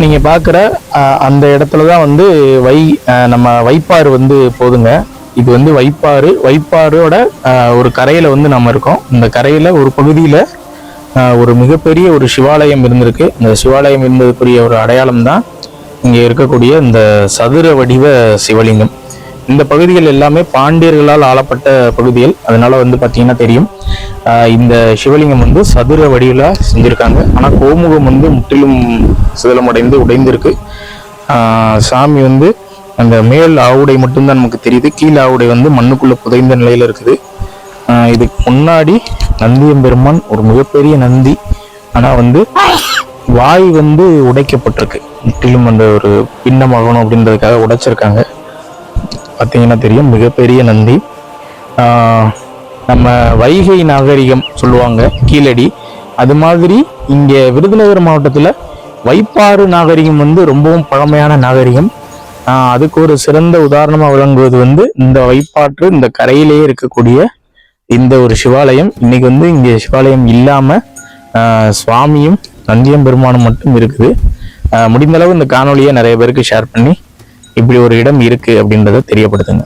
நீங்கள் பார்க்குற அந்த இடத்துல தான் வந்து வை நம்ம வைப்பாறு வந்து போதுங்க. இது வந்து வைப்பாறு. வைப்பாறோட ஒரு கரையில் வந்து நம்ம இருக்கோம். இந்த கரையில் ஒரு பகுதியில் ஒரு மிகப்பெரிய ஒரு சிவாலயம் இருந்திருக்கு. இந்த சிவாலயம் இருந்ததுக்குரிய ஒரு அடையாளம் தான் இங்கே இருக்கக்கூடிய இந்த சதுர வடிவ சிவலிங்கம். இந்த பகுதிகள் எல்லாமே பாண்டியர்களால் ஆளப்பட்ட பகுதிகள். அதனால வந்து பார்த்தீங்கன்னா தெரியும். இந்த சிவலிங்கம் வந்து சதுர வடிவில் செஞ்சுருக்காங்க. ஆனால் கோமுகம் வந்து முற்றிலும் சிதலமடைந்து உடைந்திருக்கு. சாமி வந்து அந்த மேல் ஆவுடை மட்டும்தான் நமக்கு தெரியுது. கீழ் ஆவுடை வந்து மண்ணுக்குள்ளே புதைந்த நிலையில் இருக்குது. இதுக்கு முன்னாடி நந்தியம்பெருமான் ஒரு மிகப்பெரிய நந்தி. ஆனால் வந்து வாய் வந்து உடைக்கப்பட்டிருக்கு. முற்றிலும் அந்த ஒரு பின்னமாகணும் அப்படின்றதுக்காக உடைச்சிருக்காங்க. பார்த்தீங்கன்னா தெரியும் மிகப்பெரிய நந்தி. நம்ம வைகை நாகரிகம் சொல்லுவாங்க கீழடி. அது மாதிரி இங்கே விருதுநகர் மாவட்டத்தில் வைப்பாறு நாகரிகம் வந்து ரொம்பவும் பழமையான நாகரிகம். அதுக்கு ஒரு சிறந்த உதாரணமாக விளங்குவது வந்து இந்த வைப்பாற்று இந்த கரையிலேயே இருக்கக்கூடிய இந்த ஒரு சிவாலயம். இன்னைக்கு வந்து இங்கே சிவாலயம் இல்லாமல் சுவாமியும் நந்தியம் பெருமானும் மட்டும் இருக்குது. முடிந்தளவு இந்த காணொலியை நிறைய பேருக்கு ஷேர் பண்ணி இப்படி ஒரு இடம் இருக்கு அப்படின்றத தெரியப்படுத்துங்க.